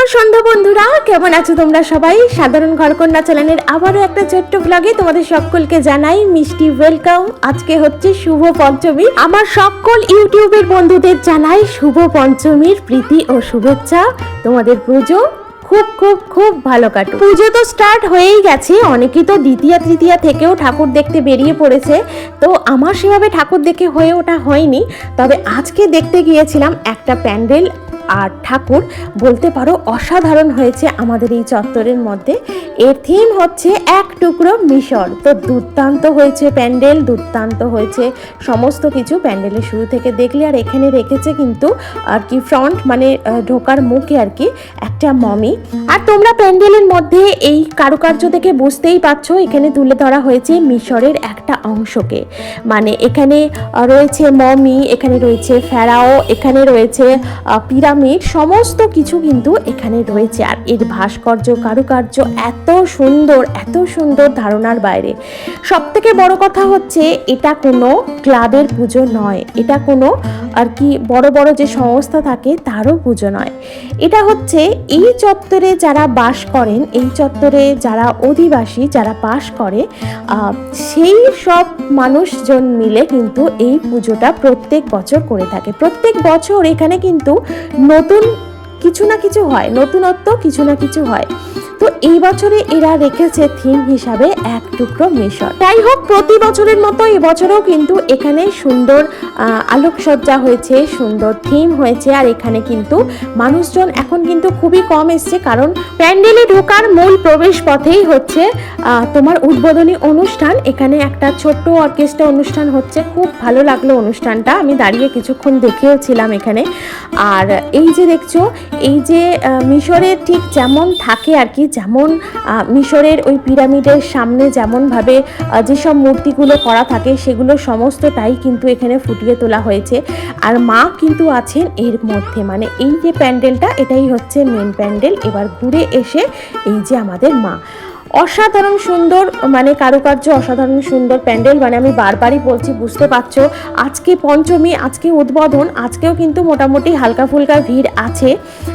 শুভ সন্ধ্যা বন্ধুরা, কেমন আছো তোমরা সবাই? সাধারণ ঘরকন্যা চ্যানেলের আবারও একটা ছোট্ট ব্লগে তোমাদের সকলকে জানাই মিষ্টি ওয়েলকাম আজকে হচ্ছে শুভ পঞ্চমী। আমার সকল ইউটিউবের বন্ধুদের জানাই শুভ পঞ্চমীর প্রীতি ও শুভেচ্ছা। তোমাদের পুজো খুব খুব খুব ভালো কাটুক। পুজো তো স্টার্ট হয়েই গেছে, অনেকেই তো দ্বিতীয়, তৃতীয়া থেকেও ঠাকুর দেখতে বেরিয়ে পড়েছে। তো আমার সেভাবে ঠাকুর দেখে হয়ে ওঠা হয়নি, তবে আজকে দেখতে গিয়েছিলাম একটা প্যান্ডেল আর ঠাকুর বলতে পারো অসাধারণ হয়েছে আমাদের এই চত্বরের মধ্যে। এর থিম হচ্ছে এক টুকরো মিশর। তো দুর্দান্ত হয়েছে প্যান্ডেল দুর্দান্ত হয়েছে সমস্ত কিছু প্যান্ডেলের শুরু থেকে দেখলে আর এখানে রেখেছে কিন্তু আর কি ফ্রন্ট মানে ঢোকার মুখে আর কি একটা মমি। আর তোমরা প্যান্ডেলের মধ্যে এই কারুকার্য থেকে বুঝতেই পারছ এখানে তুলে ধরা হয়েছে মিশরের একটা অংশকে। মানে এখানে রয়েছে মমি এখানে রয়েছে ফেরাও এখানে রয়েছে আহ, পিরামিড সমস্ত কিছু কিন্তু এখানে রয়েছে আর এর ভাস্কর্য, কারুকার্য এত সুন্দর এত সুন্দর ধারণার বাইরে। সব থেকে বড় কথা হচ্ছে এটা কোনো ক্লাবের পুজো নয়। এটা কোনো আর কি বড় বড় যে সংস্থা থাকে তারও পুজো নয়। এটা হচ্ছে এই চত্বরে যারা বাস করেন, এই চত্বরে যারা অধিবাসী যারা বাস করে সেই সব মানুষজন মিলে কিন্তু এই পুজোটা প্রত্যেক বছর করে থাকে। প্রত্যেক বছর এখানে কিন্তু নতুন কিছু না কিছু হয়, নতুনত্ব কিছু না কিছু হয়। তো এই বছরে এরা রেখেছে থিম হিসাবে এক টুকরো মিশর। যাই হোক, প্রতি বছরের মতো এবছরেও কিন্তু এখানে সুন্দর আলোকসজ্জা হয়েছে, সুন্দর থিম হয়েছে, আর এখানে কিন্তু মানুষজন এখন কিন্তু খুবই কম এসছে, কারণ প্যান্ডেলে ঢোকার মূল প্রবেশ পথেই হচ্ছে তোমার উদ্বোধনী অনুষ্ঠান। এখানে একটা ছোট্ট অর্কেস্ট্রা অনুষ্ঠান হচ্ছে, খুব ভালো লাগল অনুষ্ঠানটা। আমি দাঁড়িয়ে কিছুক্ষণ দেখেও ছিলাম এখানে। আর এই যে দেখছ এই যে মিশরে ঠিক যেমন থাকে আর কি, যেমন মিশরের ওই পিরামিডের সামনে যেমনভাবে যেসব মূর্তিগুলো করা থাকে সেগুলো সমস্তটাই কিন্তু এখানে ফুটিয়ে তোলা হয়েছে। আর মা কিন্তু আছেন এর মধ্যে মানে এই যে প্যান্ডেলটা, এটাই হচ্ছে মেন প্যান্ডেল। এবার ঘুরে এসে এই যে আমাদের মা। অসাধারণ সুন্দর মানে কারুকার্য, অসাধারণ সুন্দর প্যান্ডেল মানে আমি বারবারই বলছি, বুঝতে পারছ? আজকে পঞ্চমী, আজকে উদ্বোধন, আজকেও কিন্তু মোটামুটি হালকা ফুলকা ভিড় আছে।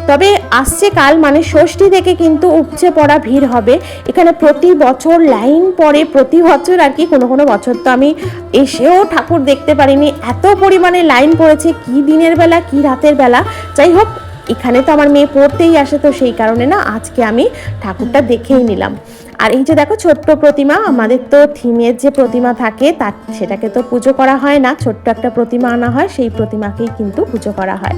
তবে আসছে কাল মানে ষষ্ঠী থেকে কিন্তু উপচে পড়া ভিড় হবে। এখানে প্রতি বছর লাইন পড়ে, প্রতি বছর আর কি, কোনো কোনো বছর তো আমি এসেও ঠাকুর দেখতে পারিনি। এত পরিমাণে লাইন পড়েছে, কি দিনের বেলা, কি রাতের বেলা। যাই হোক, এখানে তো আমার মেয়ে পড়তেই আসে, তো সেই কারণে না, আজকে আমি ঠাকুরটা দেখেই নিলাম। আর এই যে দেখো ছোট্ট প্রতিমা, আমাদের তো থিমের যে প্রতিমা থাকে, তার সেটাকে তো পুজো করা হয় না। ছোট্ট একটা প্রতিমা আনা হয়, সেই প্রতিমাকেই কিন্তু পুজো করা হয়।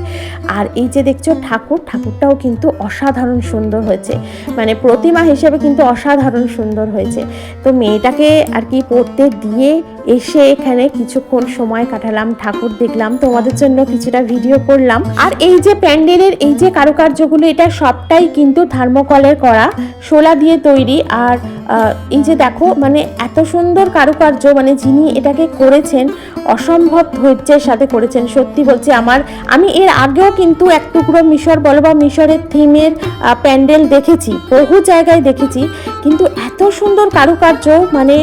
আর এই যে দেখছ ঠাকুর, ঠাকুরটাও কিন্তু অসাধারণ সুন্দর হয়েছে। মানে প্রতিমা হিসেবে কিন্তু অসাধারণ সুন্দর হয়েছে। তো মেয়েটাকে আর কি পড়তে দিয়ে এসে এখানে কিছুক্ষণ সময় কাটালাম, ঠাকুর দেখলাম, তোমাদের জন্য কিছুটা ভিডিও করলাম। আর এই যে প্যান্ডেলের এই যে কারুকার্যগুলো, এটা সবটাই কিন্তু থার্মোকলের করা, শোলা দিয়ে তৈরি। আর আহ, এই যে দেখো মানে এত সুন্দর কারুকার্য মানে যিনি এটাকে করেছেন অসম্ভব ধৈর্যের সাথে করেছেন সত্যি বলছি আমার। আমি এর আগেও কিন্তু এক টুকরো মিশর বলো বা মিশরের থিমের প্যান্ডেল দেখেছি বহু জায়গায় দেখেছি কিন্তু এত সুন্দর কারুকার্য মানে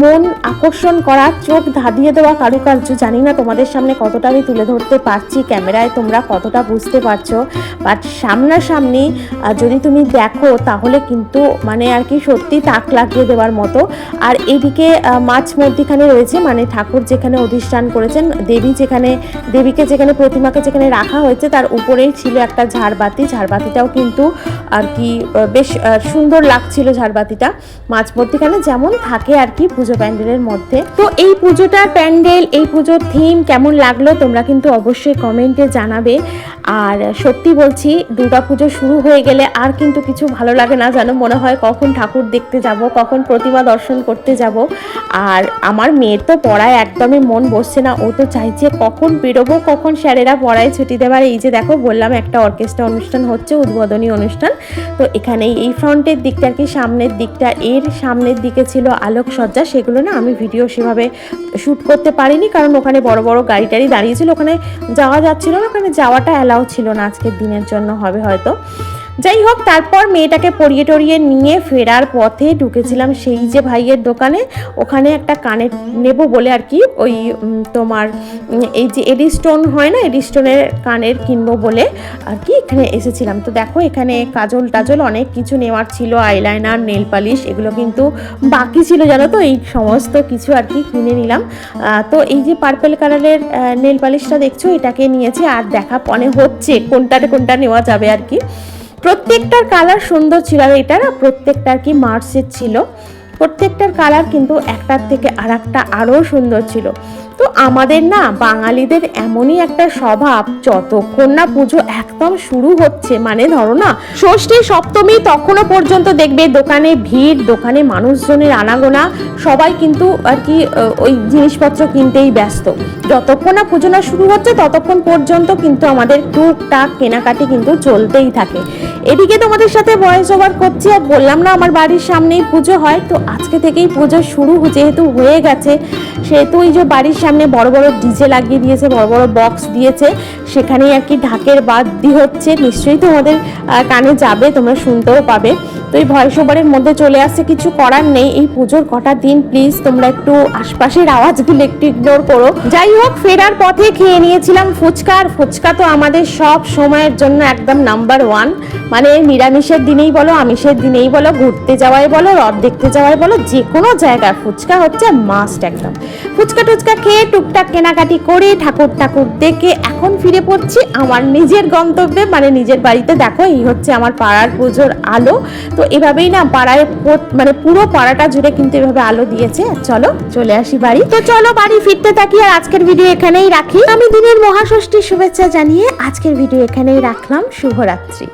মন আকর্ষণ করা চোখ ধাঁধিয়ে দেওয়া কারুকার্য জানি না তোমাদের সামনে কতটা আমি তুলে ধরতে পারছি ক্যামেরায় তোমরা কতটা বুঝতে পারছ বাট সামনাসামনি যদি তুমি দেখো তাহলে কিন্তু মানে আর কি সত্যি তাক লাগিয়ে দেওয়ার মতো। আর এদিকে মাছ মধ্যিখানে রয়েছে মানে ঠাকুর যেখানে অধিষ্ঠান করেছেন, দেবী যেখানে, দেবীকে যেখানে, প্রতিমাকে যেখানে রাখা হয়েছে, তার উপরেই ছিল একটা ঝাড়বাতি। ঝাড়বাতিটাও কিন্তু আর কি বেশ সুন্দর লাগছিল ঝাড়বাতিটা মাছ মধ্যিখানে, যেমন থাকে আর কি পুজো প্যান্ডেলের মধ্যে। তো এই পুজোটার প্যান্ডেল, এই পুজোর থিম কেমন লাগল তোমরা কিন্তু অবশ্যই কমেন্টে জানাবে। আর সত্যি বলছি, দুর্গা পুজো শুরু হয়ে গেলে আর কিন্তু কিছু ভালো লাগে না জানো মনে হয় কখন ঠাকুর দেখতে যাব, কখন প্রতিমা দর্শন করতে যাব। আর আমার মেয়ের তো পড়ায় একদমই মন বসছে না, ও তো চাইছে কখন বেরোবো, কখন স্যারেরা পড়ায় ছুটি দেবার। এই যে দেখো, বললাম একটা অর্কেস্ট্রা অনুষ্ঠান হচ্ছে, উদ্বোধনী অনুষ্ঠান। তো এখানে এই ফ্রন্টের দিকটা আর কি, সামনের দিকটা, এর সামনের দিকে ছিল আলোকসজ্জা, সেগুলো না আমি ভিডিও সেভাবে শ্যুট করতে পারিনি, কারণ ওখানে বড় বড় গাড়ি টাড়ি দাঁড়িয়েছিল ওখানে যাওয়া যাচ্ছিল না, ওখানে যাওয়াটা অ্যালাউ ছিল না আজকের দিনের জন্য হবে হয়তো। যাই হোক তারপর মেয়েটাকে পরিয়ে টরিয়ে নিয়ে ফেরার পথে ঢুকেছিলাম সেই যে ভাইয়ের দোকানে। ওখানে একটা কানের নেব বলে আর কি, ওই তোমার এই যে এডি স্টোন হয় না, এডি স্টোনের কানের কিনবো বলে আর কি এখানে এসেছিলাম। তো দেখো, এখানে কাজল টাজল অনেক কিছু নেওয়ার ছিল, আইলাইনার, নেল পালিশ, এগুলো কিন্তু বাকি ছিল জানো তো, এই সমস্ত কিছু আর কি কিনে নিলাম। তো এই যে পার্পেল কালারের নেল পালিশটা দেখছ, এটাকে নিয়েছে, আর দেখা মনে হচ্ছে কোনটাতে কোনটা নেওয়া যাবে আর কি। প্রত্যেকটার কালার সুন্দর ছিল আর এটা না প্রত্যেকটার কি মার্সের ছিল। প্রত্যেকটার কালার কিন্তু একটার থেকে আর একটা আরও সুন্দর ছিল। তো আমাদের না বাঙালিদের এমনই একটা স্বভাব, যতক্ষণ না পুজো একদম শুরু হচ্ছে মানে ধরো না, ষষ্ঠী সপ্তমী তখনও পর্যন্ত দেখবে দোকানে ভিড়, দোকানে মানুষজনের আনাগোনা, সবাই কিন্তু আর কি ওই জিনিসপত্র কিনতেই ব্যস্ত। যতক্ষণ না পুজো না শুরু হচ্ছে, ততক্ষণ পর্যন্ত কিন্তু আমাদের টুকটাক কেনাকাটি কিন্তু চলতেই থাকে। এদিকে তোমাদের সাথে ভয়েস ওভার করছি, আর বললাম না আমার বাড়ির সামনেই পুজো হয়, তো আজকে থেকেই পুজো শুরু যেহেতু হয়ে গেছে, সেহেতু এই যে বাড়ির সামনে বড় বড় ডিজে লাগিয়ে দিয়েছে, বড় বড় বক্স দিয়েছে। সেখানেই আর কি ঢাকের বাদ বাদ্যি হচ্ছে। নিশ্চয়ই তোমাদের কানে যাবে, তোমরা শুনতেও পাবে। এই ভয়েস মধ্যে চলে আসছে, কিছু করার নেই। এই পুজোর কটা দিন প্লিজ তোমরা একটু আশপাশের আওয়াজগুলো একটু ইগনোর করো। যাই হোক, ফেরার পথে খেয়ে নিয়েছিলাম ফুচকা, আর ফুচকা তো আমাদের সব সময়ের জন্য একদম নাম্বার ওয়ান মানে নিরামিষের দিনেই বলো, আমিষের দিনেই বলো, ঘুরতে যাওয়াই বলো, রথ দেখতে যাওয়াই বলো, যে কোনো জায়গায় ফুচকা হচ্ছে মাস্ট একদম। ফুচকা টুচকা খেয়ে টুকটাক কেনাকাটি করে ঠাকুর ঠাকুর দেখে এখন ফিরে পড়ছি আমার নিজের গন্তব্যে। মানে নিজের বাড়িতে দেখো, এই হচ্ছে আমার পাড়ার পুজোর আলো। তো এভাবেই না পাড়ায় মানে পুরো পাড়াটা জুড়ে কিন্তু এভাবে আলো দিয়েছে। চলো, চলে আসি বাড়ি। তো চলো বাড়ি ফিরতে থাকি আর আজকের ভিডিও এখানেই রাখি। আমি দিনের মহাষষ্ঠী শুভেচ্ছা জানিয়ে আজকের ভিডিও এখানেই রাখলাম। শুভরাত্রি।